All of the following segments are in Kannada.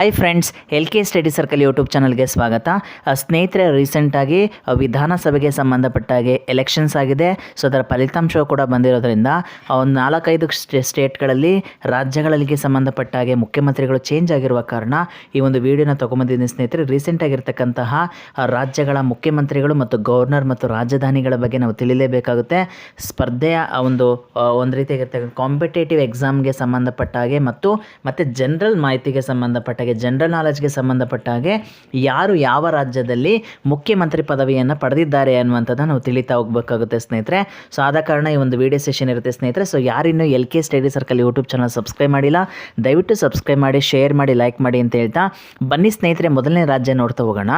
Hi friends L K study circle YouTube ಚಾನಲ್ಗೆ ಸ್ವಾಗತ. ಸ್ನೇಹಿತರೆ ರೀಸೆಂಟಾಗಿ ವಿಧಾನಸಭೆಗೆ ಸಂಬಂಧಪಟ್ಟ ಹಾಗೆ ಎಲೆಕ್ಷನ್ಸ್ ಆಗಿದೆ. ಸೊ ಅದರ ಫಲಿತಾಂಶ ಕೂಡ ಬಂದಿರೋದ್ರಿಂದ ಒಂದು ನಾಲ್ಕೈದು ಸ್ಟೇ ಸ್ಟೇಟ್ಗಳಲ್ಲಿ ರಾಜ್ಯಗಳಿಗೆ ಸಂಬಂಧಪಟ್ಟ ಹಾಗೆ ಮುಖ್ಯಮಂತ್ರಿಗಳು ಚೇಂಜ್ ಆಗಿರುವ ಕಾರಣ ಈ ಒಂದು ವಿಡಿಯೋನ ತೊಗೊಂಬಂದಿದ್ದೀನಿ ಸ್ನೇಹಿತರೆ. ರೀಸೆಂಟ್ ಆಗಿರ್ತಕ್ಕಂತಹ ಆ, ರಾಜ್ಯಗಳ ಮುಖ್ಯಮಂತ್ರಿಗಳು ಮತ್ತು ಗವರ್ನರ್ ಮತ್ತು ರಾಜಧಾನಿಗಳ ಬಗ್ಗೆ ನಾವು ತಿಳಿಲೇಬೇಕಾಗುತ್ತೆ. ಸ್ಪರ್ಧೆಯ ಒಂದು ಒಂದು ರೀತಿಯಾಗಿರ್ತಕ್ಕಂಥ ಕಾಂಪಿಟೇಟಿವ್ ಎಕ್ಸಾಮ್ಗೆ ಸಂಬಂಧಪಟ್ಟ ಹಾಗೆ ಮತ್ತು ಮತ್ತು ಜನರಲ್ ಮಾಹಿತಿಗೆ ಸಂಬಂಧಪಟ್ಟ ಹಾಗೆ ಜನರಲ್ ನಾಲೆಜ್ಗೆ ಸಂಬಂಧಪಟ್ಟ ಹಾಗೆ ಯಾರು ಯಾವ ರಾಜ್ಯದಲ್ಲಿ ಮುಖ್ಯಮಂತ್ರಿ ಪದವಿಯನ್ನು ಪಡೆದಿದ್ದಾರೆ ಅನ್ನುವಂಥದ್ದು ನಾವು ತಿಳಿತಾ ಹೋಗ್ಬೇಕಾಗುತ್ತೆ ಸ್ನೇಹಿತರೆ. ಸೊ ಆದ ಕಾರಣ ಈ ಒಂದು ವಿಡಿಯೋ ಸೆಷನ್ ಇರುತ್ತೆ ಸ್ನೇಹಿತರೆ. So ಯಾರಿನ್ನೂ L K study circle YouTube channel subscribe ಮಾಡಿಲ್ಲ, ದಯವಿಟ್ಟು ಸಬ್ಸ್ಕ್ರೈಬ್ ಮಾಡಿ ಶೇರ್ ಮಾಡಿ ಲೈಕ್ ಮಾಡಿ ಅಂತ ಹೇಳ್ತಾ ಬನ್ನಿ ಸ್ನೇಹಿತರೆ, ಮೊದಲನೇ ರಾಜ್ಯ ನೋಡ್ತಾ ಹೋಗೋಣ.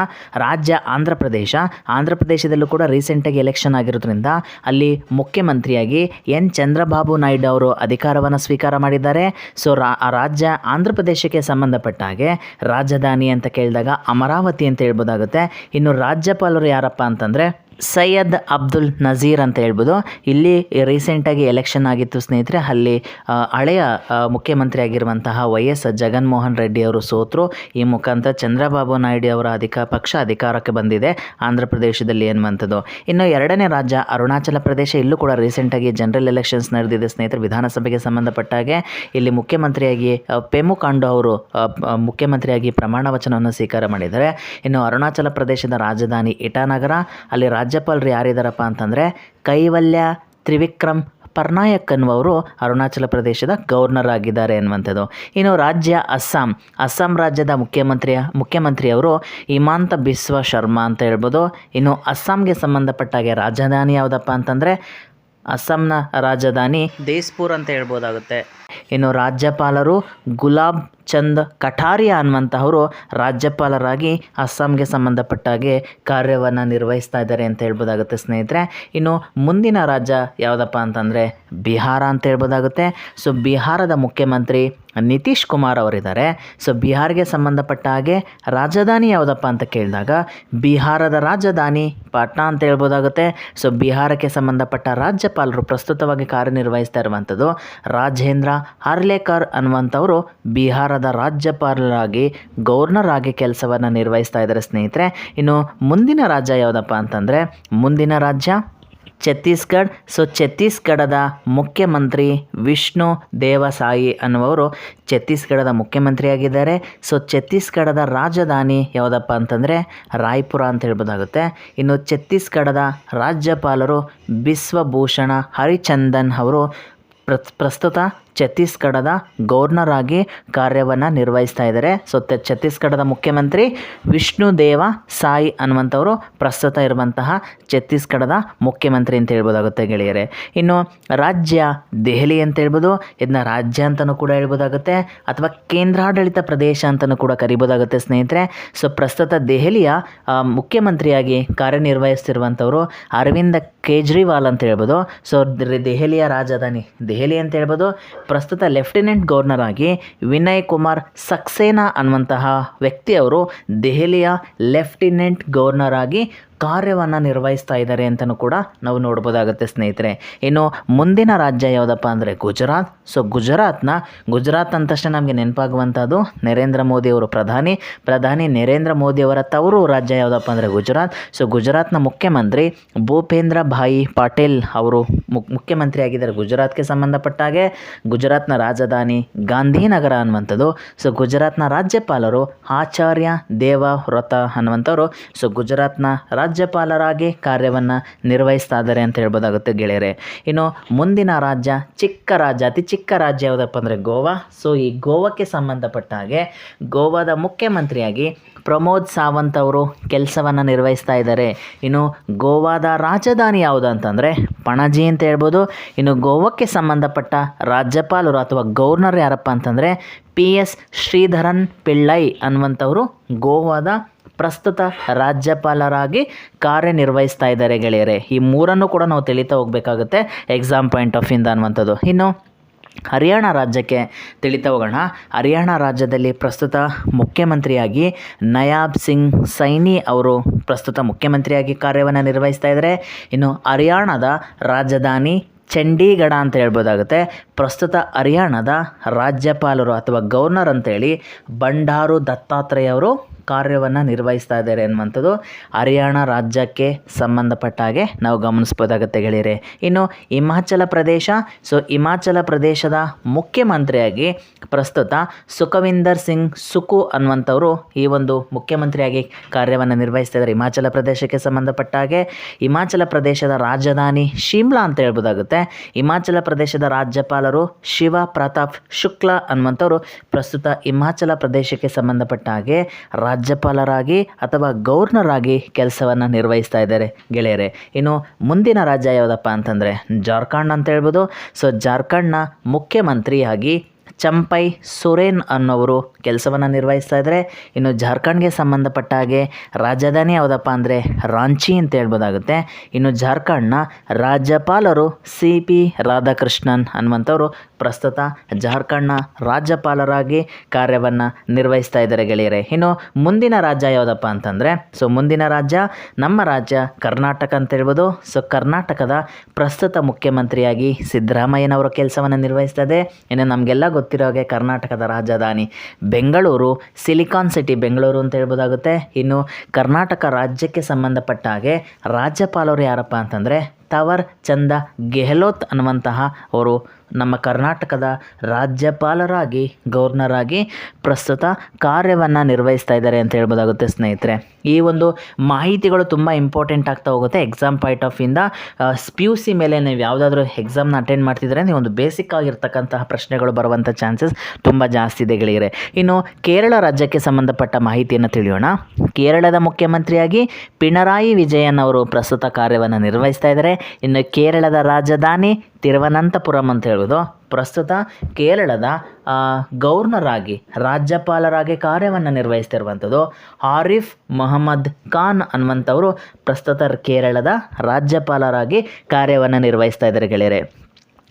ರಾಜ್ಯ ಆಂಧ್ರ ಪ್ರದೇಶ. ಆಂಧ್ರ ಪ್ರದೇಶದಲ್ಲೂ ಕೂಡ ರೀಸೆಂಟಾಗಿ ಎಲೆಕ್ಷನ್ ಆಗಿರೋದ್ರಿಂದ ಅಲ್ಲಿ ಮುಖ್ಯಮಂತ್ರಿಯಾಗಿ ಎನ್ ಚಂದ್ರಬಾಬು ನಾಯ್ಡು ಅವರು ಅಧಿಕಾರವನ್ನು ಸ್ವೀಕಾರ ಮಾಡಿದ್ದಾರೆ. ಸೊ ರಾಜ್ಯ ಆಂಧ್ರ ಪ್ರದೇಶಕ್ಕೆ ಸಂಬಂಧಪಟ್ಟ ಹಾಗೆ ರಾಜಧಾನಿ ಅಂತ ಕೇಳಿದಾಗ ಅಮರಾವತಿ ಅಂತ ಹೇಳ್ಬೋದಾಗುತ್ತೆ. ಇನ್ನು ರಾಜ್ಯಪಾಲರು ಯಾರಪ್ಪ ಅಂತಂದರೆ ಸೈಯದ್ ಅಬ್ದುಲ್ ನಜೀರ್ ಅಂತ ಹೇಳ್ಬೋದು. ಇಲ್ಲಿ ರೀಸೆಂಟಾಗಿ ಎಲೆಕ್ಷನ್ ಆಗಿತ್ತು ಸ್ನೇಹಿತರೆ ಅಲ್ಲಿ ಹಳೆಯ ಆ, ಮುಖ್ಯಮಂತ್ರಿ ಆಗಿರುವಂತಹ ವೈ ಎಸ್ ಜಗನ್ಮೋಹನ್ ರೆಡ್ಡಿ ಅವರು ಸೋತರು. ಈ ಮುಖಾಂತರ ಚಂದ್ರಬಾಬು ನಾಯ್ಡು ಅವರ ಅಧಿಕ ಪಕ್ಷ ಅಧಿಕಾರಕ್ಕೆ ಬಂದಿದೆ. ಆಂಧ್ರ ಪ್ರದೇಶದಲ್ಲಿ ಎನ್ನುವಂಥದ್ದು ಇನ್ನು ಎರಡನೇ ರಾಜ್ಯ ಅರುಣಾಚಲ ಪ್ರದೇಶ ಇಲ್ಲೂ ಕೂಡ ರೀಸೆಂಟಾಗಿ ಜನರಲ್ ಎಲೆಕ್ಷನ್ಸ್ ನಡೆದಿದೆ ಸ್ನೇಹಿತರೆ ವಿಧಾನಸಭೆಗೆ ಸಂಬಂಧಪಟ್ಟ ಹಾಗೆ. ಇಲ್ಲಿ ಮುಖ್ಯಮಂತ್ರಿಯಾಗಿ ಪೆಮು ಕಾಂಡು ಅವರು ಮುಖ್ಯಮಂತ್ರಿಯಾಗಿ ಪ್ರಮಾಣ ವಚನವನ್ನು ಸ್ವೀಕಾರ ಮಾಡಿದ್ದಾರೆ. ಇನ್ನು ಅರುಣಾಚಲ ಪ್ರದೇಶದ ರಾಜಧಾನಿ ಇಟಾನಗರ ಅಲ್ಲಿ ರಾಜ್ಯಪಾಲರು ಯಾರಿದ್ದಾರಪ್ಪ ಅಂತಂದರೆ ಕೈವಲ್ಯ ತ್ರಿವಿಕ್ರಮ್ ಪರ್ನಾಯಕ್ ಅನ್ನುವರು ಅರುಣಾಚಲ ಪ್ರದೇಶದ ಗವರ್ನರ್ ಆಗಿದ್ದಾರೆ ಅನ್ನುವಂಥದ್ದು ಇನ್ನು ರಾಜ್ಯ ಅಸ್ಸಾಂ. ಅಸ್ಸಾಂ ರಾಜ್ಯದ ಮುಖ್ಯಮಂತ್ರಿಯ ಮುಖ್ಯಮಂತ್ರಿಯವರು ಹಿಮಾಂತ ಬಿಸ್ವ ಶರ್ಮಾ ಅಂತ ಹೇಳ್ಬೋದು. ಇನ್ನು ಅಸ್ಸಾಂಗೆ ಸಂಬಂಧಪಟ್ಟಾಗೆ ರಾಜಧಾನಿ ಯಾವುದಪ್ಪ ಅಂತಂದರೆ ಅಸ್ಸಾಂನ ರಾಜಧಾನಿ ದೇಸ್ಪುರ್ ಅಂತ ಹೇಳ್ಬೋದಾಗುತ್ತೆ. ಇನ್ನು ರಾಜ್ಯಪಾಲರು ಗುಲಾಬ್ ಚಂದ್ ಕಠಾರಿಯಾ ಅನ್ನುವಂತಹವರು ರಾಜ್ಯಪಾಲರಾಗಿ ಅಸ್ಸಾಂಗೆ ಸಂಬಂಧಪಟ್ಟ ಹಾಗೆ ಕಾರ್ಯವನ್ನು ನಿರ್ವಹಿಸ್ತಾ ಇದ್ದಾರೆ ಅಂತ ಹೇಳ್ಬೋದಾಗುತ್ತೆ ಸ್ನೇಹಿತರೆ. ಇನ್ನು ಮುಂದಿನ ರಾಜ್ಯ ಯಾವುದಪ್ಪ ಅಂತಂದರೆ ಬಿಹಾರ ಅಂತ ಹೇಳ್ಬೋದಾಗುತ್ತೆ. ಸೊ ಬಿಹಾರದ ಮುಖ್ಯಮಂತ್ರಿ ನಿತೀಶ್ ಕುಮಾರ್ ಅವರಿದ್ದಾರೆ. ಸೊ ಬಿಹಾರ್ಗೆ ಸಂಬಂಧಪಟ್ಟ ಹಾಗೆ ರಾಜಧಾನಿ ಯಾವುದಪ್ಪ ಅಂತ ಕೇಳಿದಾಗ ಬಿಹಾರದ ರಾಜಧಾನಿ ಪಾಟ್ನಾ ಅಂತ ಹೇಳ್ಬೋದಾಗುತ್ತೆ. ಸೊ ಬಿಹಾರಕ್ಕೆ ಸಂಬಂಧಪಟ್ಟ ರಾಜ್ಯಪಾಲರು ಪ್ರಸ್ತುತವಾಗಿ ಕಾರ್ಯನಿರ್ವಹಿಸ್ತಾ ಇರುವಂಥದ್ದು ರಾಜೇಂದ್ರ ಹಾರ್ಲೇಕರ್ ಅನ್ನುವಂಥವರು ಬಿಹಾರದ ರಾಜ್ಯಪಾಲರಾಗಿ ಗವರ್ನರ್ ಆಗಿ ಕೆಲಸವನ್ನು ನಿರ್ವಹಿಸ್ತಾ ಇದ್ದಾರೆ ಸ್ನೇಹಿತರೆ. ಇನ್ನು ಮುಂದಿನ ರಾಜ್ಯ ಯಾವುದಪ್ಪ ಅಂತಂದರೆ ಮುಂದಿನ ರಾಜ್ಯ ಛತ್ತೀಸ್ಗಢ. ಸೊ ಛತ್ತೀಸ್ಗಢದ ಮುಖ್ಯಮಂತ್ರಿ ವಿಷ್ಣು ದೇವಸಾಯಿ ಅನ್ನುವರು ಛತ್ತೀಸ್ಗಢದ ಮುಖ್ಯಮಂತ್ರಿಯಾಗಿದ್ದಾರೆ. ಸೊ ಛತ್ತೀಸ್ಗಢದ ರಾಜಧಾನಿ ಯಾವುದಪ್ಪ ಅಂತಂದರೆ ರಾಯ್ಪುರ ಅಂತ ಹೇಳ್ಬೋದಾಗುತ್ತೆ. ಇನ್ನು ಛತ್ತೀಸ್ಗಢದ ರಾಜ್ಯಪಾಲರು ಬಿಸ್ವಭೂಷಣ ಹರಿಚಂದನ್ ಅವರು ಪ್ರಸ್, ಪ್ರಸ್ತುತ ಛತ್ತೀಸ್ಗಢದ ಗವರ್ನರ್ ಆಗಿ ಕಾರ್ಯವನ್ನು ನಿರ್ವಹಿಸ್ತಾ ಇದ್ದಾರೆ. ಸೊ ಛತ್ತೀಸ್ಗಢದ ಮುಖ್ಯಮಂತ್ರಿ ವಿಷ್ಣು ದೇವ ಸಾಯಿ ಅನ್ನುವಂಥವರು ಪ್ರಸ್ತುತ ಇರುವಂತಹ ಛತ್ತೀಸ್ಗಢದ ಮುಖ್ಯಮಂತ್ರಿ ಅಂತ ಹೇಳ್ಬೋದಾಗುತ್ತೆ ಗೆಳೆಯರೆ. ಇನ್ನು ರಾಜ್ಯ ದೆಹಲಿ ಅಂತ ಹೇಳ್ಬೋದು ಇದನ್ನ ರಾಜ್ಯ ಅಂತಲೂ ಕೂಡ ಹೇಳ್ಬೋದಾಗುತ್ತೆ, ಅಥವಾ ಕೇಂದ್ರಾಡಳಿತ ಪ್ರದೇಶ ಅಂತಲೂ ಕೂಡ ಕರಿಬೋದಾಗುತ್ತೆ ಸ್ನೇಹಿತರೆ. ಸೊ ಪ್ರಸ್ತುತ ದೆಹಲಿಯ ಮುಖ್ಯಮಂತ್ರಿಯಾಗಿ ಕಾರ್ಯನಿರ್ವಹಿಸ್ತಿರುವಂಥವರು ಅರವಿಂದ ಕೇಜ್ರಿವಾಲ್ ಅಂತ ಹೇಳ್ಬೋದು. ಸೊ ದೆಹಲಿಯ ರಾಜಧಾನಿ ದೆಹಲಿ ಅಂತ ಹೇಳ್ಬೋದು ಪ್ರಸ್ತುತ ಲೆಫ್ಟಿನೆಂಟ್ ಗವರ್ನರ್ ಆಗಿ ವಿನಯ್ ಕುಮಾರ್ ಸಕ್ಸೇನಾ ಅನ್ನುವಂತಹ ವ್ಯಕ್ತಿಯವರು ದೆಹಲಿಯ ಲೆಫ್ಟಿನೆಂಟ್ ಗವರ್ನರ್ ಆಗಿ ಕಾರ್ಯವನ್ನು ನಿರ್ವಹಿಸ್ತಾ ಇದ್ದಾರೆ ಅಂತಲೂ ಕೂಡ ನಾವು ನೋಡ್ಬೋದಾಗುತ್ತೆ ಸ್ನೇಹಿತರೆ. ಇನ್ನು ಮುಂದಿನ ರಾಜ್ಯ ಯಾವುದಪ್ಪ ಅಂದರೆ ಗುಜರಾತ್. ಸೊ ಗುಜರಾತ್ನ, ಗುಜರಾತ್ ಅಂದ ತಕ್ಷಣ ನಮಗೆ ನೆನಪಾಗುವಂಥದ್ದು ನರೇಂದ್ರ ಮೋದಿ ಅವರು ಪ್ರಧಾನಿ. ಪ್ರಧಾನಿ ನರೇಂದ್ರ ಮೋದಿ ಅವರ ತವರು ರಾಜ್ಯ ಯಾವುದಪ್ಪ ಅಂದರೆ ಗುಜರಾತ್. ಸೊ ಗುಜರಾತ್ನ ಮುಖ್ಯಮಂತ್ರಿ ಭೂಪೇಂದ್ರ ಭಾಯಿ ಪಾಟೇಲ್ ಅವರು ಮುಖ್ಯಮಂತ್ರಿ ಆಗಿದ್ದಾರೆ ಗುಜರಾತ್ಗೆ ಸಂಬಂಧಪಟ್ಟ ಹಾಗೆ. ಗುಜರಾತ್ನ ರಾಜಧಾನಿ ಗಾಂಧಿನಗರ ಅನ್ನುವಂಥದ್ದು. ಸೊ ಗುಜರಾತ್ನ ರಾಜ್ಯಪಾಲರು ಆಚಾರ್ಯ ದೇವ ವ್ರತ ಅನ್ನುವಂಥವ್ರು. ಸೊ ಗುಜರಾತ್ನ ರಾಜ್ಯಪಾಲರಾಗಿ ಕಾರ್ಯವನ್ನು ನಿರ್ವಹಿಸ್ತಾ ಇದ್ದಾರೆ ಅಂತ ಹೇಳ್ಬೋದಾಗುತ್ತೆ ಗೆಳೆಯರೆ. ಇನ್ನು ಮುಂದಿನ ರಾಜ್ಯ ಚಿಕ್ಕ ರಾಜ್ಯ, ಅತಿ ಚಿಕ್ಕ ರಾಜ್ಯ ಯಾವುದಪ್ಪ ಅಂದರೆ ಗೋವಾ. ಸೊ ಈ ಗೋವಾಕ್ಕೆ ಸಂಬಂಧಪಟ್ಟ ಹಾಗೆ ಗೋವಾದ ಮುಖ್ಯಮಂತ್ರಿಯಾಗಿ ಪ್ರಮೋದ್ ಸಾವಂತ್ ಅವರು ಕೆಲಸವನ್ನು ನಿರ್ವಹಿಸ್ತಾ ಇದ್ದಾರೆ ಇನ್ನು ಗೋವಾದ ರಾಜಧಾನಿ ಯಾವುದು ಅಂತಂದರೆ ಪಣಜಿ ಅಂತ ಹೇಳ್ಬೋದು. ಇನ್ನು ಗೋವಾಕ್ಕೆ ಸಂಬಂಧಪಟ್ಟ ರಾಜ್ಯಪಾಲರು ಅಥವಾ ಗವರ್ನರ್ ಯಾರಪ್ಪ ಅಂತಂದರೆ ಪಿ ಎಸ್ ಶ್ರೀಧರನ್ ಪಿಳ್ಳೈ ಅನ್ನುವಂಥವರು ಗೋವಾದ ಪ್ರಸ್ತುತ ರಾಜ್ಯಪಾಲರಾಗಿ ಕಾರ್ಯನಿರ್ವಹಿಸ್ತಾ ಇದ್ದಾರೆ ಗೆಳೆಯರೆ. ಈ ಮೂರನ್ನು ಕೂಡ ನಾವು ತಿಳಿತಾ ಹೋಗಬೇಕಾಗುತ್ತೆ. ಎಕ್ಸಾಮ್ ಪಾಯಿಂಟ್ ಆಫ್ ಇಂದ ಅನ್ನುವಂಥದ್ದು. ಇನ್ನು, ಹರಿಯಾಣ ರಾಜ್ಯಕ್ಕೆ ತಿಳಿತಾ ಹೋಗೋಣ. ಹರಿಯಾಣ ರಾಜ್ಯದಲ್ಲಿ ಪ್ರಸ್ತುತ ಮುಖ್ಯಮಂತ್ರಿಯಾಗಿ ನಯಾಬ್ ಸಿಂಗ್ ಸೈನಿ ಅವರು ಪ್ರಸ್ತುತ ಮುಖ್ಯಮಂತ್ರಿಯಾಗಿ ಕಾರ್ಯವನ್ನು ನಿರ್ವಹಿಸ್ತಾ ಇದ್ದಾರೆ. ಇನ್ನು, ಹರಿಯಾಣದ ರಾಜಧಾನಿ ಚಂಡೀಗಢ ಅಂತ ಹೇಳ್ಬೋದಾಗುತ್ತೆ. ಪ್ರಸ್ತುತ ಹರಿಯಾಣದ ರಾಜ್ಯಪಾಲರು ಅಥವಾ ಗವರ್ನರ್ ಅಂತೇಳಿ ಬಂಡಾರು ದತ್ತಾತ್ರೇಯ ಅವರು ಕಾರ್ಯವನ್ನು ನಿರ್ವಹಿಸ್ತಾ ಇದ್ದಾರೆ ಅನ್ನುವಂಥದ್ದು ಹರಿಯಾಣ ರಾಜ್ಯಕ್ಕೆ ಸಂಬಂಧಪಟ್ಟ ಹಾಗೆ ನಾವು ಗಮನಿಸ್ಬೋದಾಗುತ್ತೆ ಗೆಳೆಯರೆ. ಇನ್ನು ಹಿಮಾಚಲ ಪ್ರದೇಶ ಸೊ ಹಿಮಾಚಲ ಪ್ರದೇಶದ ಮುಖ್ಯಮಂತ್ರಿಯಾಗಿ ಪ್ರಸ್ತುತ ಸುಖವಿಂದರ್ ಸಿಂಗ್ ಸುಕು ಅನ್ನುವಂಥವರು ಈ ಒಂದು ಮುಖ್ಯಮಂತ್ರಿಯಾಗಿ ಕಾರ್ಯವನ್ನು ನಿರ್ವಹಿಸ್ತಾ ಇದ್ದಾರೆ. ಹಿಮಾಚಲ ಪ್ರದೇಶಕ್ಕೆ ಸಂಬಂಧಪಟ್ಟ ಹಾಗೆ ಹಿಮಾಚಲ ಪ್ರದೇಶದ ರಾಜಧಾನಿ ಶಿಮ್ಲಾ ಅಂತ ಹೇಳ್ಬೋದಾಗುತ್ತೆ. ಹಿಮಾಚಲ ಪ್ರದೇಶದ ರಾಜ್ಯಪಾಲರು ಶಿವ ಪ್ರತಾಪ್ ಶುಕ್ಲಾ ಅನ್ನುವಂಥವರು ಪ್ರಸ್ತುತ ಹಿಮಾಚಲ ಪ್ರದೇಶಕ್ಕೆ ಸಂಬಂಧಪಟ್ಟ ಹಾಗೆ ರಾಜ್ಯಪಾಲರಾಗಿ ಅಥವಾ ಗವರ್ನರ್ ಆಗಿ ಕೆಲಸವನ್ನು ನಿರ್ವಹಿಸ್ತಾ ಇದ್ದಾರೆ. ಗೆಳೆಯರೆ, ಇನ್ನು ಮುಂದಿನ ರಾಜ್ಯ ಯಾವುದಪ್ಪ ಅಂತಂದರೆ ಜಾರ್ಖಂಡ್ ಅಂತ ಹೇಳ್ಬೋದು. ಸೊ ಜಾರ್ಖಂಡ್ನ ಮುಖ್ಯಮಂತ್ರಿಯಾಗಿ ಚಂಪೈ ಸುರೇನ್ ಅನ್ನೋರು ಕೆಲಸವನ್ನು ನಿರ್ವಹಿಸ್ತಾ ಇದ್ದಾರೆ. ಇನ್ನು ಜಾರ್ಖಂಡ್ಗೆ ಸಂಬಂಧಪಟ್ಟ ಹಾಗೆ ರಾಜಧಾನಿ ಯಾವುದಪ್ಪ ಅಂದರೆ ರಾಂಚಿ ಅಂತ ಹೇಳ್ಬೋದಾಗುತ್ತೆ. ಇನ್ನು ಜಾರ್ಖಂಡ್ನ ರಾಜ್ಯಪಾಲರು ಸಿ ಪಿ ರಾಧಾಕೃಷ್ಣನ್ ಅನ್ನುವಂಥವ್ರು ಪ್ರಸ್ತುತ ಜಾರ್ಖಂಡ್ನ ರಾಜ್ಯಪಾಲರಾಗಿ ಕಾರ್ಯವನ್ನು ನಿರ್ವಹಿಸ್ತಾ ಇದ್ದಾರೆ ಗೆಳೆಯರೆ. ಇನ್ನು ಮುಂದಿನ ರಾಜ್ಯ ಯಾವುದಪ್ಪ ಅಂತಂದರೆ, ಸೊ ಮುಂದಿನ ರಾಜ್ಯ ನಮ್ಮ ರಾಜ್ಯ ಕರ್ನಾಟಕ ಅಂತ ಹೇಳ್ಬೋದು ಸೊ ಕರ್ನಾಟಕದ ಪ್ರಸ್ತುತ ಮುಖ್ಯಮಂತ್ರಿಯಾಗಿ ಸಿದ್ದರಾಮಯ್ಯನವರ ಕೆಲಸವನ್ನು ನಿರ್ವಹಿಸ್ತದೆ ಇನ್ನು ನಮಗೆಲ್ಲ ಗೊತ್ತಿರೋ ಹಾಗೆ ಕರ್ನಾಟಕದ ರಾಜಧಾನಿ ಬೆಂಗಳೂರು, ಸಿಲಿಕಾನ್ ಸಿಟಿ ಬೆಂಗಳೂರು ಅಂತ ಹೇಳ್ಬೋದಾಗುತ್ತೆ. ಇನ್ನು ಕರ್ನಾಟಕ ರಾಜ್ಯಕ್ಕೆ ಸಂಬಂಧಪಟ್ಟ ಹಾಗೆ ರಾಜ್ಯಪಾಲರು ಯಾರಪ್ಪ ಅಂತಂದರೆ, ತವರ್ ಚಂದ ಗೆಹ್ಲೋತ್ ಅನ್ನುವಂತಹ ಅವರು ನಮ್ಮ ಕರ್ನಾಟಕದ ರಾಜ್ಯಪಾಲರಾಗಿ ಗವರ್ನರ್ ಆಗಿ ಪ್ರಸ್ತುತ ಕಾರ್ಯವನ್ನು ನಿರ್ವಹಿಸ್ತಾ ಇದ್ದಾರೆ ಅಂತ ಹೇಳ್ಬೋದಾಗುತ್ತೆ ಸ್ನೇಹಿತರೆ. ಈ ಒಂದು ಮಾಹಿತಿಗಳು ತುಂಬ ಇಂಪಾರ್ಟೆಂಟ್ ಆಗ್ತಾ ಹೋಗುತ್ತೆ. ಎಕ್ಸಾಮ್ ಪಾಯಿಂಟ್ ಆಫ್ ಇಂದ ಪಿ ಯು ಸಿ ಮೇಲೆ ನೀವು ಯಾವುದಾದ್ರೂ ಎಕ್ಸಾಮ್ನ ಅಟೆಂಡ್ ಮಾಡ್ತಿದ್ರೆ ನೀವು ಒಂದು ಬೇಸಿಕ್ ಆಗಿರ್ತಕ್ಕಂತಹ ಪ್ರಶ್ನೆಗಳು ಬರುವಂಥ ಚಾನ್ಸಸ್ ತುಂಬ ಜಾಸ್ತಿ ಇದೆ ಗೆಳೆಯರೆ. ಇನ್ನು ಕೇರಳ ರಾಜ್ಯಕ್ಕೆ ಸಂಬಂಧಪಟ್ಟ ಮಾಹಿತಿಯನ್ನು ತಿಳಿಯೋಣ. ಕೇರಳದ ಮುಖ್ಯಮಂತ್ರಿಯಾಗಿ ಪಿಣರಾಯಿ ವಿಜಯನ್ ಅವರು ಪ್ರಸ್ತುತ ಕಾರ್ಯವನ್ನು ನಿರ್ವಹಿಸ್ತಾ ಇದ್ದಾರೆ. ಇನ್ನು ಕೇರಳದ ರಾಜಧಾನಿ ತಿರುವನಂತಪುರಂ ಅಂತ ಹೇಳೋದು ಪ್ರಸ್ತುತ ಕೇರಳದ ಗವರ್ನರಾಗಿ ರಾಜ್ಯಪಾಲರಾಗಿ ಕಾರ್ಯವನ್ನು ನಿರ್ವಹಿಸ್ತಿರುವಂಥದ್ದು ಆರಿಫ್ ಮೊಹಮ್ಮದ್ ಖಾನ್ ಅನ್ನುವಂಥವರು ಪ್ರಸ್ತುತ ಕೇರಳದ ರಾಜ್ಯಪಾಲರಾಗಿ ಕಾರ್ಯವನ್ನು ನಿರ್ವಹಿಸ್ತಾ ಇದ್ದಾರೆ ಗೆಳೆಯರೆ.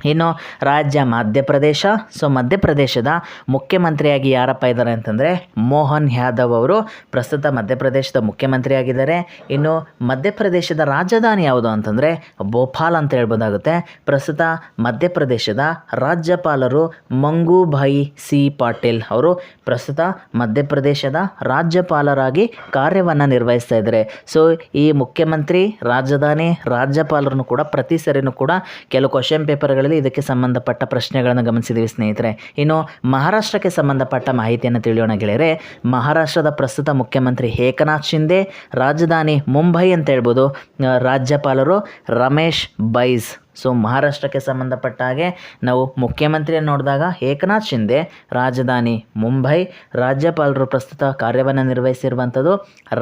ಇನ್ನು ರಾಜ್ಯ ಮಧ್ಯಪ್ರದೇಶ ಸೊ ಮಧ್ಯಪ್ರದೇಶದ ಮುಖ್ಯಮಂತ್ರಿಯಾಗಿ ಯಾರಪ್ಪ ಇದ್ದಾರೆ ಅಂತಂದರೆ ಮೋಹನ್ ಯಾದವ್ ಅವರು. ಪ್ರಸ್ತುತ ಮಧ್ಯಪ್ರದೇಶದ ಮುಖ್ಯಮಂತ್ರಿಯಾಗಿದ್ದಾರೆ. ಇನ್ನು ಮಧ್ಯಪ್ರದೇಶದ ರಾಜಧಾನಿ ಯಾವುದು ಅಂತಂದರೆ ಭೋಪಾಲ್ ಅಂತ ಹೇಳ್ಬೋದಾಗುತ್ತೆ. ಪ್ರಸ್ತುತ ಮಧ್ಯಪ್ರದೇಶದ ರಾಜ್ಯಪಾಲರು ಮಂಗೂಭಾಯಿ ಸಿ ಪಾಟೀಲ್ ಅವರು ಪ್ರಸ್ತುತ ಮಧ್ಯಪ್ರದೇಶದ ರಾಜ್ಯಪಾಲರಾಗಿ ಕಾರ್ಯವನ್ನು ನಿರ್ವಹಿಸ್ತಾ ಇದ್ದಾರೆ. ಸೊ ಈ ಮುಖ್ಯಮಂತ್ರಿ, ರಾಜಧಾನಿ, ರಾಜ್ಯಪಾಲರನ್ನು ಕೂಡ, ಪ್ರತಿ ಸರಿನೂ ಕೂಡ ಕೆಲವು ಕ್ವಶನ್ ಪೇಪರ್ಗಳಲ್ಲಿ ಇದಕ್ಕೆ ಸಂಬಂಧಪಟ್ಟ ಪ್ರಶ್ನೆಗಳನ್ನು ಗಮನಿಸಿದ್ದೀವಿ ಸ್ನೇಹಿತರೆ. ಇನ್ನು ಮಹಾರಾಷ್ಟ್ರಕ್ಕೆ ಸಂಬಂಧಪಟ್ಟ ಮಾಹಿತಿಯನ್ನು ತಿಳಿಯೋಣ ಗೆಳೆಯರೆ. ಮಹಾರಾಷ್ಟ್ರದ ಪ್ರಸ್ತುತ ಮುಖ್ಯಮಂತ್ರಿ ಏಕನಾಥ್ ಶಿಂದೆ ರಾಜಧಾನಿ ಮುಂಬೈ ಅಂತ ಹೇಳ್ಬೋದು. ರಾಜ್ಯಪಾಲರು ರಮೇಶ್ ಬೈಸ್ ಸೊ ಮಹಾರಾಷ್ಟ್ರಕ್ಕೆ ಸಂಬಂಧಪಟ್ಟ ಹಾಗೆ ನಾವು ಮುಖ್ಯಮಂತ್ರಿಯನ್ನು ನೋಡಿದಾಗ ಏಕನಾಥ್ ಶಿಂದೆ, ರಾಜಧಾನಿ ಮುಂಬೈ, ರಾಜ್ಯಪಾಲರು ಪ್ರಸ್ತುತ ಕಾರ್ಯವನ್ನು ನಿರ್ವಹಿಸಿರುವಂಥದ್ದು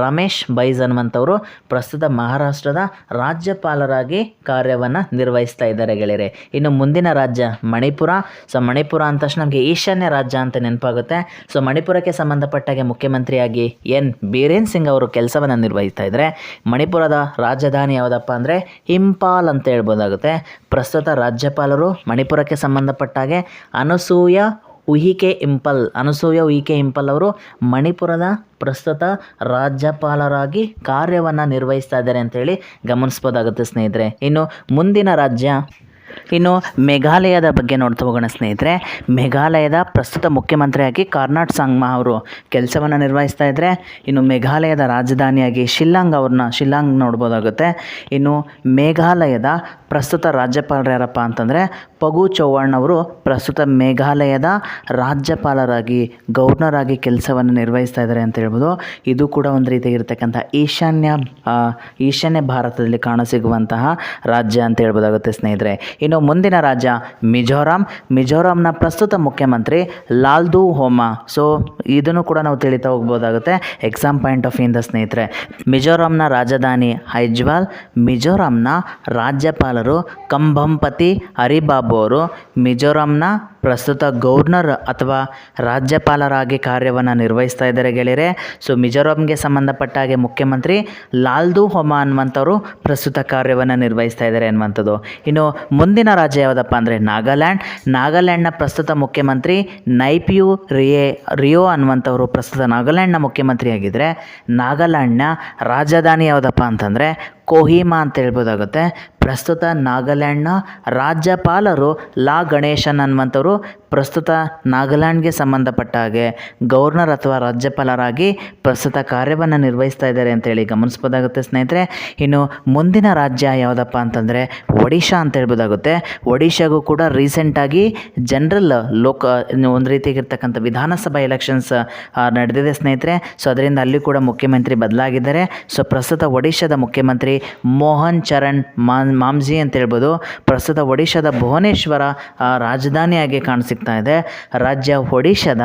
ರಮೇಶ್ ಬೈಜ್ ಅನ್ನುವಂಥವರು ಪ್ರಸ್ತುತ ಮಹಾರಾಷ್ಟ್ರದ ರಾಜ್ಯಪಾಲರಾಗಿ ಕಾರ್ಯವನ್ನು ನಿರ್ವಹಿಸ್ತಾ ಇದ್ದಾರೆ ಗೆಳೆಯರೆ. ಇನ್ನು ಮುಂದಿನ ರಾಜ್ಯ ಮಣಿಪುರ. ಸೊ ಮಣಿಪುರ ಅಂದ ತಕ್ಷಣ ನಮಗೆ ಈಶಾನ್ಯ ರಾಜ್ಯ ಅಂತ ನೆನಪಾಗುತ್ತೆ. ಸೊ ಮಣಿಪುರಕ್ಕೆ ಸಂಬಂಧಪಟ್ಟಾಗೆ ಮುಖ್ಯಮಂತ್ರಿಯಾಗಿ ಎನ್ ಬೀರೇನ್ ಸಿಂಗ್ ಅವರು ಕೆಲಸವನ್ನು ನಿರ್ವಹಿಸ್ತಾ ಇದ್ದಾರೆ. ಮಣಿಪುರದ ರಾಜಧಾನಿ ಯಾವುದಪ್ಪ ಅಂದರೆ ಇಂಪಾಲ್ ಅಂತ ಹೇಳ್ಬೋದಾಗುತ್ತೆ. ಪ್ರಸ್ತುತ ರಾಜ್ಯಪಾಲರು ಮಣಿಪುರಕ್ಕೆ ಸಂಬಂಧಪಟ್ಟಾಗೆ ಅನಸೂಯ ಉಹಿಕೆ ಇಂಪಲ್, ಅನಸೂಯ ಉಹಿಕೆ ಇಂಪಲ್ ಅವರು ಮಣಿಪುರದ ಪ್ರಸ್ತುತ ರಾಜ್ಯಪಾಲರಾಗಿ ಕಾರ್ಯವನ್ನು ನಿರ್ವಹಿಸ್ತಾ ಇದ್ದಾರೆ ಅಂತೇಳಿ ಗಮನಿಸ್ಬೋದಾಗುತ್ತೆ ಸ್ನೇಹಿತರೆ. ಇನ್ನು ಮುಂದಿನ ರಾಜ್ಯ, ಇನ್ನು ಮೇಘಾಲಯದ ಬಗ್ಗೆ ನೋಡ್ತಾ ಹೋಗೋಣ ಸ್ನೇಹಿತರೆ. ಮೇಘಾಲಯದ ಪ್ರಸ್ತುತ ಮುಖ್ಯಮಂತ್ರಿಯಾಗಿ ಕಾರ್ನಾಟ್ ಸಂಗ್ಮಾ ಅವರು ಕೆಲಸವನ್ನು ನಿರ್ವಹಿಸ್ತಾ ಇದ್ದರೆ. ಇನ್ನು ಮೇಘಾಲಯದ ರಾಜಧಾನಿಯಾಗಿ ಶಿಲ್ಲಾಂಗ್ ಅವ್ರನ್ನ, ಶಿಲ್ಲಾಂಗ್ ನೋಡ್ಬೋದಾಗುತ್ತೆ. ಇನ್ನು ಮೇಘಾಲಯದ ಪ್ರಸ್ತುತ ರಾಜ್ಯಪಾಲರು ಯಾರಪ್ಪ ಅಂತಂದರೆ ಪಗು ಚೌಹಾಣ್ ಅವರು ಪ್ರಸ್ತುತ ಮೇಘಾಲಯದ ರಾಜ್ಯಪಾಲರಾಗಿ ಗವರ್ನರ್ ಆಗಿ ಕೆಲಸವನ್ನು ನಿರ್ವಹಿಸ್ತಾ ಇದ್ದಾರೆ ಅಂತ ಹೇಳ್ಬೋದು. ಇದು ಕೂಡ ಒಂದು ರೀತಿಯಾಗಿರ್ತಕ್ಕಂಥ ಈಶಾನ್ಯ ಈಶಾನ್ಯ ಭಾರತದಲ್ಲಿ ಕಾಣಸಿಗುವಂತಹ ರಾಜ್ಯ ಅಂತ ಹೇಳ್ಬೋದಾಗುತ್ತೆ ಸ್ನೇಹಿತರೆ. ಇನ್ನು ಮುಂದಿನ ರಾಜ್ಯ ಮಿಜೋರಾಂ. ಮಿಜೋರಾಂನ ಪ್ರಸ್ತುತ ಮುಖ್ಯಮಂತ್ರಿ ಲಾಲ್ದು ಹೋಮಾ. ಸೊ ಇದನ್ನು ಕೂಡ ನಾವು ತಿಳಿತಾ ಹೋಗ್ಬೋದಾಗುತ್ತೆ. ಎಕ್ಸಾಮ್ ಪಾಯಿಂಟ್ ಆಫ್ ಇಂದ ಸ್ನೇಹಿತರೆ. ಮಿಜೋರಾಂನ ರಾಜಧಾನಿ ಐಜ್ವಾಲ್ ಮಿಜೋರಾಂನ ರಾಜ್ಯಪಾಲರು ಕಂಭಂಪತಿ ಹರಿಬಾಬು ಅವರು ಮಿಜೋರಾಂನ ಪ್ರಸ್ತುತ ಗೌರ್ನರ್ ಅಥವಾ ರಾಜ್ಯಪಾಲರಾಗಿ ಕಾರ್ಯವನ್ನು ನಿರ್ವಹಿಸ್ತಾ ಇದ್ದಾರೆ ಗೆಳೆಯರೆ. ಸೊ, ಮಿಜೋರಾಂಗೆ ಸಂಬಂಧಪಟ್ಟ ಹಾಗೆ ಮುಖ್ಯಮಂತ್ರಿ ಲಾಲ್ದು ಹೊಮಾ ಅನ್ನುವಂಥವ್ರು ಪ್ರಸ್ತುತ ಕಾರ್ಯವನ್ನು ನಿರ್ವಹಿಸ್ತಾ ಇದ್ದಾರೆ ಅನ್ನುವಂಥದ್ದು ಇನ್ನು ಮುಂದಿನ ರಾಜ್ಯ ಯಾವುದಪ್ಪ ಅಂದರೆ ನಾಗಾಲ್ಯಾಂಡ್. ನಾಗಾಲ್ಯಾಂಡ್ನ ಪ್ರಸ್ತುತ ಮುಖ್ಯಮಂತ್ರಿ ನೈಪಿಯು ರಿಯೇ, ರಿಯೋ ಅನ್ನುವಂಥವರು ಪ್ರಸ್ತುತ ನಾಗಾಲ್ಯಾಂಡ್ನ ಮುಖ್ಯಮಂತ್ರಿ ಆಗಿದ್ದರೆ ನಾಗಾಲ್ಯಾಂಡ್ನ ರಾಜಧಾನಿ ಯಾವುದಪ್ಪ ಅಂತಂದರೆ ಕೋಹಿಮಾ ಅಂತ ಹೇಳ್ಬೋದಾಗುತ್ತೆ. ಪ್ರಸ್ತುತ ನಾಗಾಲ್ಯಾಂಡ್ನ ರಾಜ್ಯಪಾಲರು ಲಾ ಗಣೇಶನ್ ಅನ್ನುವಂಥವ್ರು ಅವರು ಪ್ರಸ್ತುತ ನಾಗಾಲ್ಯಾಂಡ್ಗೆ ಸಂಬಂಧಪಟ್ಟ ಹಾಗೆ ಗವರ್ನರ್ ಅಥವಾ ರಾಜ್ಯಪಾಲರಾಗಿ ಪ್ರಸ್ತುತ ಕಾರ್ಯವನ್ನು ನಿರ್ವಹಿಸ್ತಾ ಇದ್ದಾರೆ ಅಂತೇಳಿ ಗಮನಿಸ್ಬೋದಾಗುತ್ತೆ ಸ್ನೇಹಿತರೆ. ಇನ್ನು ಮುಂದಿನ ರಾಜ್ಯ ಯಾವುದಪ್ಪ ಅಂತಂದರೆ ಒಡಿಶಾ ಅಂತ ಹೇಳ್ಬೋದಾಗುತ್ತೆ. ಒಡಿಶಾಗೂ ಕೂಡ ರೀಸೆಂಟಾಗಿ ಜನರಲ್ ಲೋಕ ಒಂದು ರೀತಿಯಾಗಿರ್ತಕ್ಕಂಥ ವಿಧಾನಸಭಾ ಎಲೆಕ್ಷನ್ಸ್ ನಡೆದಿದೆ ಸ್ನೇಹಿತರೆ. ಸೊ ಅದರಿಂದ ಅಲ್ಲಿ ಕೂಡ ಮುಖ್ಯಮಂತ್ರಿ ಬದಲಾಗಿದ್ದಾರೆ. ಸೊ ಪ್ರಸ್ತುತ ಒಡಿಶಾದ ಮುಖ್ಯಮಂತ್ರಿ ಮೋಹನ್ ಚರಣ್ ಮಾ ಮಾಮ್ಜಿ ಅಂತ ಹೇಳ್ಬೋದು. ಪ್ರಸ್ತುತ ಒಡಿಶಾದ ಭುವನೇಶ್ವರ ರಾಜಧಾನಿಯಾಗಿ ರಾಜಧಾನಿಯಾಗಿ ಕಾಣಿಸಿಕ್ತಾ ಇದೆ, ರಾಜ್ಯ ಒಡಿಶಾದ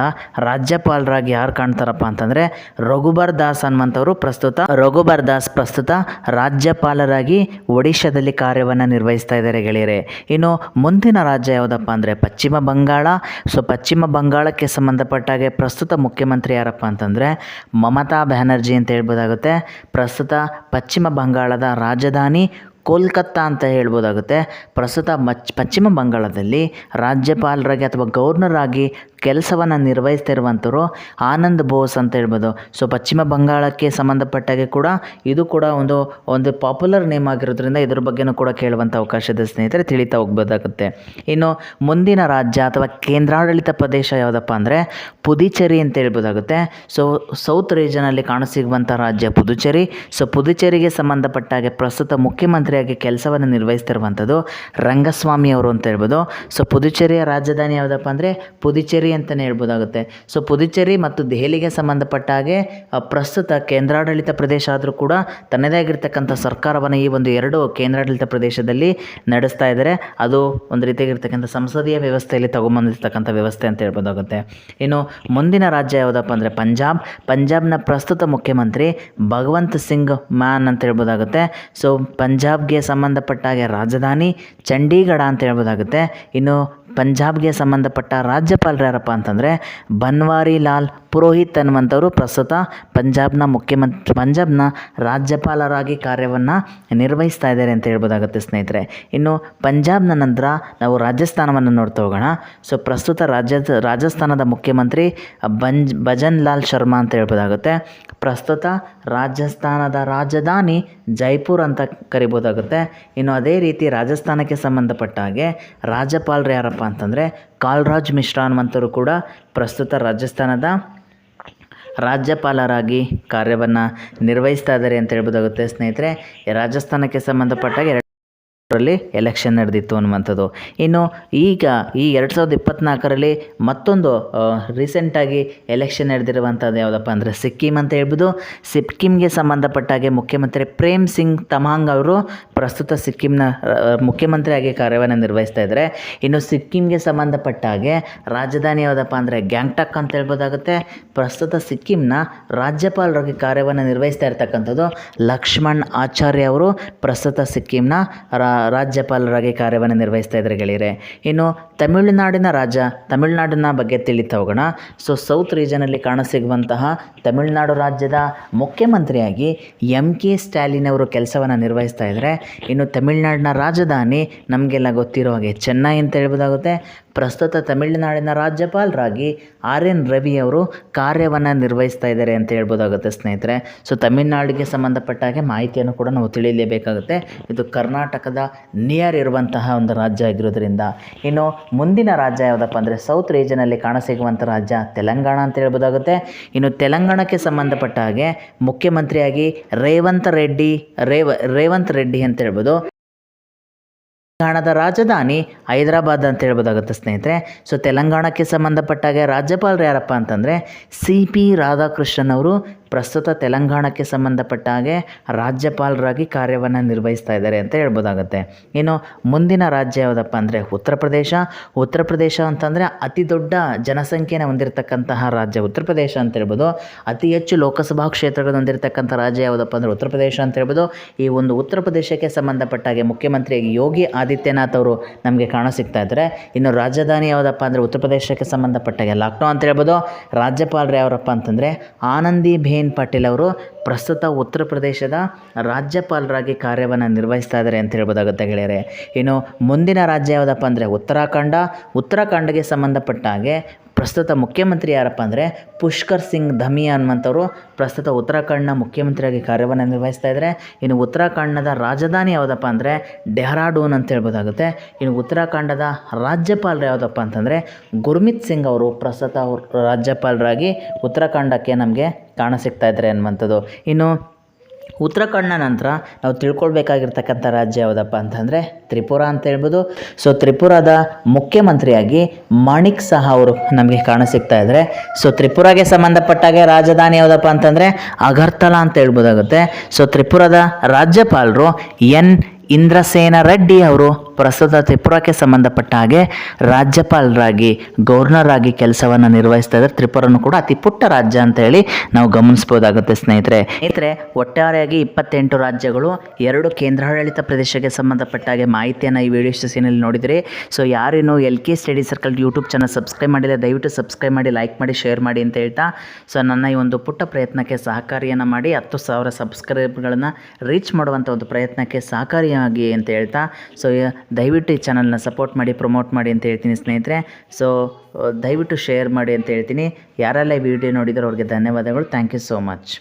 ರಾಜ್ಯಪಾಲರಾಗಿ ಯಾರು ಕಾಣ್ತಾರಪ್ಪ ಅಂತಂದರೆ, ರಘುಬರ್ ದಾಸ್ ಅನ್ನುವಂಥವ್ರು ಪ್ರಸ್ತುತ, ರಘುಬರ್ ದಾಸ್ ಪ್ರಸ್ತುತ ರಾಜ್ಯಪಾಲರಾಗಿ ಒಡಿಶಾದಲ್ಲಿ ಕಾರ್ಯವನ್ನು ನಿರ್ವಹಿಸ್ತಾ ಇದ್ದಾರೆ ಗೆಳೆಯರೆ. ಇನ್ನು ಮುಂದಿನ ರಾಜ್ಯ ಯಾವುದಪ್ಪ ಅಂದರೆ, ಪಶ್ಚಿಮ ಬಂಗಾಳ. ಸೊ ಪಶ್ಚಿಮ ಬಂಗಾಳಕ್ಕೆ ಸಂಬಂಧಪಟ್ಟ ಹಾಗೆ ಪ್ರಸ್ತುತ ಮುಖ್ಯಮಂತ್ರಿ ಯಾರಪ್ಪ ಅಂತಂದರೆ, ಮಮತಾ ಬ್ಯಾನರ್ಜಿ ಅಂತ ಹೇಳ್ಬೋದಾಗುತ್ತೆ. ಪ್ರಸ್ತುತ ಪಶ್ಚಿಮ ಬಂಗಾಳದ ರಾಜಧಾನಿ ಕೋಲ್ಕತ್ತಾ ಅಂತ ಹೇಳ್ಬೋದಾಗುತ್ತೆ. ಪ್ರಸ್ತುತ ಮಚ್ ಪಶ್ಚಿಮ ಬಂಗಾಳದಲ್ಲಿ ರಾಜ್ಯಪಾಲರಾಗಿ ಅಥವಾ ಗವರ್ನರ್ ಆಗಿ ಕೆಲಸವನ್ನು ನಿರ್ವಹಿಸ್ತಿರುವಂಥವ್ರು ಆನಂದ್ ಬೋಸ್ ಅಂತ ಹೇಳ್ಬೋದು. ಸೊ ಪಶ್ಚಿಮ ಬಂಗಾಳಕ್ಕೆ ಸಂಬಂಧಪಟ್ಟಾಗೆ ಕೂಡ ಇದು ಕೂಡ ಒಂದು ಒಂದು ಪಾಪ್ಯುಲರ್ ನೇಮ್ ಆಗಿರೋದ್ರಿಂದ ಇದ್ರ ಬಗ್ಗೆನೂ ಕೂಡ ಕೇಳುವಂಥ ಅವಕಾಶದ ಸ್ನೇಹಿತರೆ, ತಿಳಿತಾ ಹೋಗ್ಬೋದಾಗುತ್ತೆ. ಇನ್ನು ಮುಂದಿನ ರಾಜ್ಯ ಅಥವಾ ಕೇಂದ್ರಾಡಳಿತ ಪ್ರದೇಶ ಯಾವುದಪ್ಪ ಅಂದರೆ ಪುದುಚೇರಿ ಅಂತ ಹೇಳ್ಬೋದಾಗುತ್ತೆ. ಸೊ ಸೌತ್ ರೀಜನಲ್ಲಿ ಕಾಣಸಿಗುವಂಥ ರಾಜ್ಯ ಪುದುಚೇರಿ. ಸೊ ಪುದುಚೇರಿಗೆ ಸಂಬಂಧಪಟ್ಟಾಗೆ ಪ್ರಸ್ತುತ ಮುಖ್ಯಮಂತ್ರಿಯಾಗಿ ಕೆಲಸವನ್ನು ನಿರ್ವಹಿಸ್ತಿರುವಂಥದ್ದು ರಂಗಸ್ವಾಮಿ ಅವರು ಅಂತ ಹೇಳ್ಬೋದು. ಸೊ ಪುದುಚೇರಿಯ ರಾಜಧಾನಿ ಯಾವುದಪ್ಪ ಅಂದರೆ ಪುದುಚೇರಿ ಅಂತಲೇ ಹೇಳ್ಬೋದಾಗುತ್ತೆ. ಸೊ ಪುದುಚೇರಿ ಮತ್ತು ದೆಹಲಿಗೆ ಸಂಬಂಧಪಟ್ಟ ಹಾಗೆ ಪ್ರಸ್ತುತ ಕೇಂದ್ರಾಡಳಿತ ಪ್ರದೇಶ ಆದರೂ ಕೂಡ ತನ್ನದೇ ಆಗಿರ್ತಕ್ಕಂಥ ಸರ್ಕಾರವನ್ನು ಈ ಒಂದು ಎರಡು ಕೇಂದ್ರಾಡಳಿತ ಪ್ರದೇಶದಲ್ಲಿ ನಡೆಸ್ತಾ ಇದ್ದಾರೆ. ಅದು ಒಂದು ರೀತಿಯಾಗಿರ್ತಕ್ಕಂಥ ಸಂಸದೀಯ ವ್ಯವಸ್ಥೆಯಲ್ಲಿ ತಗೊಂಬಂದಿರ್ತಕ್ಕಂಥ ವ್ಯವಸ್ಥೆ ಅಂತ ಹೇಳ್ಬೋದಾಗುತ್ತೆ. ಇನ್ನು ಮುಂದಿನ ರಾಜ್ಯ ಯಾವುದಪ್ಪ ಅಂದರೆ ಪಂಜಾಬ್. ಪಂಜಾಬ್ನ ಪ್ರಸ್ತುತ ಮುಖ್ಯಮಂತ್ರಿ ಭಗವಂತ್ ಸಿಂಗ್ ಮ್ಯಾನ್ ಅಂತ ಹೇಳ್ಬೋದಾಗುತ್ತೆ. ಸೊ ಪಂಜಾಬ್ಗೆ ಸಂಬಂಧಪಟ್ಟ ಹಾಗೆ ರಾಜಧಾನಿ ಚಂಡೀಗಢ ಅಂತ ಹೇಳ್ಬೋದಾಗುತ್ತೆ. ಇನ್ನು ಪಂಜಾಬ್ಗೆ ಸಂಬಂಧಪಟ್ಟ ರಾಜ್ಯಪಾಲರು ಯಾರಪ್ಪ ಅಂತಂದರೆ ಬನ್ವಾರಿ ಲಾಲ್ ಪುರೋಹಿತ್ ಅನ್ನುವಂಥವರು ಪ್ರಸ್ತುತ ಪಂಜಾಬ್ನ ಮುಖ್ಯಮಂತ್ರಿ ಪಂಜಾಬ್ನ ರಾಜ್ಯಪಾಲರಾಗಿ ಕಾರ್ಯವನ್ನು ನಿರ್ವಹಿಸ್ತಾ ಇದ್ದಾರೆ ಅಂತ ಹೇಳ್ಬೋದಾಗುತ್ತೆ ಸ್ನೇಹಿತರೆ. ಇನ್ನು ಪಂಜಾಬ್ನ ನಂತರ ನಾವು ರಾಜಸ್ಥಾನವನ್ನು ನೋಡ್ತಾ ಹೋಗೋಣ. ಸೊ ಪ್ರಸ್ತುತ ರಾಜ್ಯ, ರಾಜಸ್ಥಾನದ ಮುಖ್ಯಮಂತ್ರಿ ಬಂಜ್ ಭಜನ್ ಲಾಲ್ ಶರ್ಮಾ ಅಂತ ಹೇಳ್ಬೋದಾಗುತ್ತೆ. ಪ್ರಸ್ತುತ ರಾಜಸ್ಥಾನದ ರಾಜಧಾನಿ ಜೈಪುರ್ ಅಂತ ಕರಿಬೋದಾಗುತ್ತೆ. ಇನ್ನು ಅದೇ ರೀತಿ ರಾಜಸ್ಥಾನಕ್ಕೆ ಸಂಬಂಧಪಟ್ಟ ಹಾಗೆ ರಾಜ್ಯಪಾಲರು ಯಾರಪ್ಪ ಅಂತಂದರೆ ಕಾಲ್ರಾಜ್ ಮಿಶ್ರಾ ಅನ್ನುವಂಥವ್ರು ಕೂಡ ಪ್ರಸ್ತುತ ರಾಜಸ್ಥಾನದ ರಾಜ್ಯಪಾಲರಾಗಿ ಕಾರ್ಯವನ್ನು ನಿರ್ವಹಿಸ್ತಾ ಇದ್ದಾರೆ ಅಂತ ಹೇಳ್ಬೋದಾಗುತ್ತೆ ಸ್ನೇಹಿತರೆ. ರಾಜಸ್ಥಾನಕ್ಕೆ ಸಂಬಂಧಪಟ್ಟಾಗ ರಲ್ಲಿ ಎಲೆಕ್ಷನ್ ನಡೆದಿತ್ತು ಅನ್ನುವಂಥದ್ದು. ಇನ್ನು ಈಗ ಈ ಎರಡು ಸಾವಿರದ ಇಪ್ಪತ್ತ್ನಾಲ್ಕರಲ್ಲಿ ಮತ್ತೊಂದು ರೀಸೆಂಟಾಗಿ ಎಲೆಕ್ಷನ್ ನಡೆದಿರುವಂಥದ್ದು ಯಾವುದಪ್ಪ ಅಂದರೆ ಸಿಕ್ಕಿಂ ಅಂತ ಹೇಳ್ಬೋದು. ಸಿಕ್ಕಿಂಗೆ ಸಂಬಂಧಪಟ್ಟ ಹಾಗೆ ಮುಖ್ಯಮಂತ್ರಿ ಪ್ರೇಮ್ ಸಿಂಗ್ ತಮಾಂಗ್ ಅವರು ಪ್ರಸ್ತುತ ಸಿಕ್ಕಿಂನ ಮುಖ್ಯಮಂತ್ರಿಯಾಗಿ ಕಾರ್ಯವನ್ನು ನಿರ್ವಹಿಸ್ತಾ ಇದ್ದಾರೆ. ಇನ್ನು ಸಿಕ್ಕಿಂಗೆ ಸಂಬಂಧಪಟ್ಟ ಹಾಗೆ ರಾಜಧಾನಿ ಯಾವುದಪ್ಪ ಅಂದರೆ ಗ್ಯಾಂಗ್ಟಕ್ ಅಂತ ಹೇಳ್ಬೋದಾಗುತ್ತೆ. ಪ್ರಸ್ತುತ ಸಿಕ್ಕಿಂನ ರಾಜ್ಯಪಾಲರಾಗಿ ಕಾರ್ಯವನ್ನು ನಿರ್ವಹಿಸ್ತಾ ಇರ್ತಕ್ಕಂಥದ್ದು ಲಕ್ಷ್ಮಣ್ ಆಚಾರ್ಯ ಅವರು. ಪ್ರಸ್ತುತ ಸಿಕ್ಕಿಂನ ರಾ ರಾಜ್ಯಪಾಲರಾಗಿ ಕಾರ್ಯವನ್ನು ನಿರ್ವಹಿಸ್ತಾ ಇದ್ದಾರೆ ಗೆಳೆಯರೆ. ಇನ್ನು ತಮಿಳುನಾಡಿನ ರಾಜ, ತಮಿಳುನಾಡಿನ ಬಗ್ಗೆ ತಿಳಿತಾ ಹೋಗೋಣ. ಸೊ ಸೌತ್ ರೀಜನಲ್ಲಿ ಕಾಣಸಿಗುವಂತಹ ತಮಿಳುನಾಡು ರಾಜ್ಯದ ಮುಖ್ಯಮಂತ್ರಿಯಾಗಿ ಎಂ ಕೆ ಸ್ಟ್ಯಾಲಿನ್ ಅವರು ಕೆಲಸವನ್ನು ನಿರ್ವಹಿಸ್ತಾ ಇದ್ದಾರೆ. ಇನ್ನು ತಮಿಳುನಾಡಿನ ರಾಜಧಾನಿ ನಮಗೆಲ್ಲ ಗೊತ್ತಿರೋ ಹಾಗೆ ಚೆನ್ನೈ ಅಂತ ಹೇಳ್ಬೋದಾಗುತ್ತೆ. ಪ್ರಸ್ತುತ ತಮಿಳುನಾಡಿನ ರಾಜ್ಯಪಾಲರಾಗಿ ಆರ್ ಎನ್ ರವಿ ಅವರು ಕಾರ್ಯವನ್ನು ನಿರ್ವಹಿಸ್ತಾ ಇದ್ದಾರೆ ಅಂತ ಹೇಳ್ಬೋದಾಗುತ್ತೆ ಸ್ನೇಹಿತರೆ. ಸೊ ತಮಿಳುನಾಡಿಗೆ ಸಂಬಂಧಪಟ್ಟ ಹಾಗೆ ಮಾಹಿತಿಯನ್ನು ಕೂಡ ನಾವು ತಿಳಿಯಲೇಬೇಕಾಗುತ್ತೆ. ಇದು ಕರ್ನಾಟಕದ ನಿಯರ್ ಇರುವಂತಹ ಒಂದು ರಾಜ್ಯ ಆಗಿರೋದ್ರಿಂದ. ಇನ್ನು ಮುಂದಿನ ರಾಜ್ಯ ಯಾವುದಪ್ಪ ಅಂದರೆ ಸೌತ್ ರೀಜನಲ್ಲಿ ಕಾಣಸಿಗುವಂಥ ರಾಜ್ಯ ತೆಲಂಗಾಣ ಅಂತ ಹೇಳ್ಬೋದಾಗುತ್ತೆ. ಇನ್ನು ತೆಲಂಗಾಣಕ್ಕೆ ಸಂಬಂಧಪಟ್ಟ ಹಾಗೆ ಮುಖ್ಯಮಂತ್ರಿಯಾಗಿ ರೇವಂತ್ ರೆಡ್ಡಿ, ರೇವ, ರೇವಂತ್ ರೆಡ್ಡಿ ಅಂತ ಹೇಳ್ಬೋದು. ತೆಲಂಗಾಣದ ರಾಜಧಾನಿ ಹೈದರಾಬಾದ್ ಅಂತ ಹೇಳ್ಬೋದಾಗುತ್ತೆ ಸ್ನೇಹಿತರೆ. ಸೊ ತೆಲಂಗಾಣಕ್ಕೆ ಸಂಬಂಧಪಟ್ಟಾಗೆ ರಾಜ್ಯಪಾಲರು ಯಾರಪ್ಪ ಅಂತಂದರೆ ಸಿ ಪಿ ರಾಧಾಕೃಷ್ಣನ್ ಅವರು ಪ್ರಸ್ತುತ ತೆಲಂಗಾಣಕ್ಕೆ ಸಂಬಂಧಪಟ್ಟ ಹಾಗೆ ರಾಜ್ಯಪಾಲರಾಗಿ ಕಾರ್ಯವನ್ನು ನಿರ್ವಹಿಸ್ತಾ ಇದ್ದಾರೆ ಅಂತ ಹೇಳ್ಬೋದಾಗತ್ತೆ. ಇನ್ನು ಮುಂದಿನ ರಾಜ್ಯ ಯಾವುದಪ್ಪ ಅಂದರೆ ಉತ್ತರ ಪ್ರದೇಶ. ಉತ್ತರ ಪ್ರದೇಶ ಅಂತಂದರೆ ಅತಿ ದೊಡ್ಡ ಜನಸಂಖ್ಯೆನ ಹೊಂದಿರತಕ್ಕಂತಹ ರಾಜ್ಯ ಉತ್ತರ ಪ್ರದೇಶ ಅಂತ ಹೇಳ್ಬೋದು. ಅತಿ ಹೆಚ್ಚು ಲೋಕಸಭಾ ಕ್ಷೇತ್ರಗಳನ್ನು ಹೊಂದಿರತಕ್ಕಂಥ ರಾಜ್ಯ ಯಾವುದಪ್ಪ ಅಂದರೆ ಉತ್ತರ ಪ್ರದೇಶ ಅಂತ ಹೇಳ್ಬೋದು. ಈ ಒಂದು ಉತ್ತರ ಪ್ರದೇಶಕ್ಕೆ ಸಂಬಂಧಪಟ್ಟ ಹಾಗೆ ಮುಖ್ಯಮಂತ್ರಿಯಾಗಿ ಯೋಗಿ ಆದಿತ್ಯನಾಥ್ ಅವರು ನಮಗೆ ಕಾಣಸಿಗ್ತಾ ಇದ್ದಾರೆ. ಇನ್ನು ರಾಜಧಾನಿ ಯಾವುದಪ್ಪ ಅಂದರೆ ಉತ್ತರ ಪ್ರದೇಶಕ್ಕೆ ಸಂಬಂಧಪಟ್ಟಾಗೆ ಲಕ್ನೋ ಅಂತ ಹೇಳ್ಬೋದು. ರಾಜ್ಯಪಾಲರು ಯಾವರಪ್ಪ ಅಂತಂದರೆ ಆನಂದಿ ಪಾಟೀಲ್ ಅವರು ಪ್ರಸ್ತುತ ಉತ್ತರ ಪ್ರದೇಶದ ರಾಜ್ಯಪಾಲರಾಗಿ ಕಾರ್ಯವನ್ನು ನಿರ್ವಹಿಸ್ತಾ ಇದ್ದಾರೆ ಅಂತ ಹೇಳ್ಬೋದಾಗುತ್ತೆ ಗೆಳೆಯರೆ. ಇನ್ನು ಮುಂದಿನ ರಾಜ್ಯ ಯಾವುದಪ್ಪ ಅಂದರೆ ಉತ್ತರಾಖಂಡ. ಉತ್ತರಾಖಂಡಗೆ ಸಂಬಂಧಪಟ್ಟ ಹಾಗೆ ಪ್ರಸ್ತುತ ಮುಖ್ಯಮಂತ್ರಿ ಯಾರಪ್ಪ ಅಂದರೆ ಪುಷ್ಕರ್ ಸಿಂಗ್ ಧಮಿಯಾ ಅನ್ನುವಂಥವ್ರು ಪ್ರಸ್ತುತ ಉತ್ತರಾಖಂಡ್ನ ಮುಖ್ಯಮಂತ್ರಿಯಾಗಿ ಕಾರ್ಯವನ್ನು ನಿರ್ವಹಿಸ್ತಾ ಇದ್ದಾರೆ. ಇನ್ನು ಉತ್ತರಾಖಂಡದ ರಾಜಧಾನಿ ಯಾವುದಪ್ಪ ಅಂದರೆ ಡೆಹ್ರಾಡೂನ್ ಅಂತ ಹೇಳ್ಬೋದಾಗುತ್ತೆ. ಇನ್ನು ಉತ್ತರಾಖಂಡದ ರಾಜ್ಯಪಾಲರು ಯಾವುದಪ್ಪ ಅಂತಂದರೆ ಗುರ್ಮಿತ್ ಸಿಂಗ್ ಅವರು ಪ್ರಸ್ತುತ ರಾಜ್ಯಪಾಲರಾಗಿ ಉತ್ತರಾಖಂಡಕ್ಕೆ ನಮಗೆ ಕಾಣಸಿಗ್ತಾ ಇದ್ದಾರೆ ಅನ್ನುವಂಥದ್ದು. ಇನ್ನು ಉತ್ತರಾಖಂಡ್ನ ನಂತರ ನಾವು ತಿಳ್ಕೊಳ್ಬೇಕಾಗಿರ್ತಕ್ಕಂಥ ರಾಜ್ಯ ಯಾವುದಪ್ಪ ಅಂತಂದರೆ ತ್ರಿಪುರ ಅಂತ ಹೇಳ್ಬೋದು. ಸೊ ತ್ರಿಪುರದ ಮುಖ್ಯಮಂತ್ರಿಯಾಗಿ ಮಾಣಿಕ್ ಸಹ ಅವರು ನಮಗೆ ಕಾಣಸಿಗ್ತಾ ಇದ್ದಾರೆ ಸೊ ತ್ರಿಪುರಾಗೆ ಸಂಬಂಧಪಟ್ಟಾಗೆ ರಾಜಧಾನಿ ಯಾವುದಪ್ಪ ಅಂತಂದರೆ ಅಗರ್ತಲಾ ಅಂತ ಹೇಳ್ಬೋದಾಗುತ್ತೆ. ಸೊ ತ್ರಿಪುರದ ರಾಜ್ಯಪಾಲರು ಎನ್ ಇಂದ್ರಸೇನ ರೆಡ್ಡಿ ಅವರು ಪ್ರಸ್ತುತ ತ್ರಿಪುರಕ್ಕೆ ಸಂಬಂಧಪಟ್ಟ ಹಾಗೆ ರಾಜ್ಯಪಾಲರಾಗಿ ಗವರ್ನರ್ ಆಗಿ ಕೆಲಸವನ್ನು ನಿರ್ವಹಿಸ್ತಾ ಇದ್ದಾರೆ. ತ್ರಿಪುರನು ಕೂಡ ಅತಿ ಪುಟ್ಟ ರಾಜ್ಯ ಅಂತ ಹೇಳಿ ನಾವು ಗಮನಿಸ್ಬೋದಾಗುತ್ತೆ ಸ್ನೇಹಿತರೆ. ಸ್ನೇಹಿತರೆ, ಒಟ್ಟಾರೆಯಾಗಿ ಇಪ್ಪತ್ತೆಂಟು ರಾಜ್ಯಗಳು ಎರಡು ಕೇಂದ್ರಾಡಳಿತ ಪ್ರದೇಶಕ್ಕೆ ಸಂಬಂಧಪಟ್ಟ ಹಾಗೆ ಮಾಹಿತಿಯನ್ನು ಈ ವಿಡಿಯೋ ಸೆಷನಲ್ಲಿ ನೋಡಿದಿರಿ. So ಯಾರೇನು L K study circle YouTube channel subscribe ಮಾಡಿಲ್ಲ, ದಯವಿಟ್ಟು ಸಬ್ಸ್ಕ್ರೈಬ್ ಮಾಡಿ ಲೈಕ್ ಮಾಡಿ ಶೇರ್ ಮಾಡಿ ಅಂತ ಹೇಳ್ತಾ, ಸೊ, ನನ್ನ ಈ ಒಂದು ಪುಟ್ಟ ಪ್ರಯತ್ನಕ್ಕೆ ಸಹಕಾರಿಯನ್ನು ಮಾಡಿ ಹತ್ತು ಸಾವಿರ ಸಬ್ಸ್ಕ್ರೈಬ್ಗಳನ್ನು ರೀಚ್ ಮಾಡುವಂಥ ಒಂದು ಪ್ರಯತ್ನಕ್ಕೆ ಸಹಕಾರಿಯಾಗಿ ಅಂತ ಹೇಳ್ತಾ, ಸೊ ದಯವಿಟ್ಟು ಈ ಚಾನಲ್ನ ಸಪೋರ್ಟ್ ಮಾಡಿ, ಪ್ರಮೋಟ್ ಮಾಡಿ ಅಂತ ಹೇಳ್ತೀನಿ ಸ್ನೇಹಿತರೆ. ಸೊ ದಯವಿಟ್ಟು ಶೇರ್ ಮಾಡಿ ಅಂತ ಹೇಳ್ತೀನಿ. ಯಾರೆಲ್ಲ ಈ ವಿಡಿಯೋ ನೋಡಿದ್ರು ಅವ್ರಿಗೆ ಧನ್ಯವಾದಗಳು. Thank you so much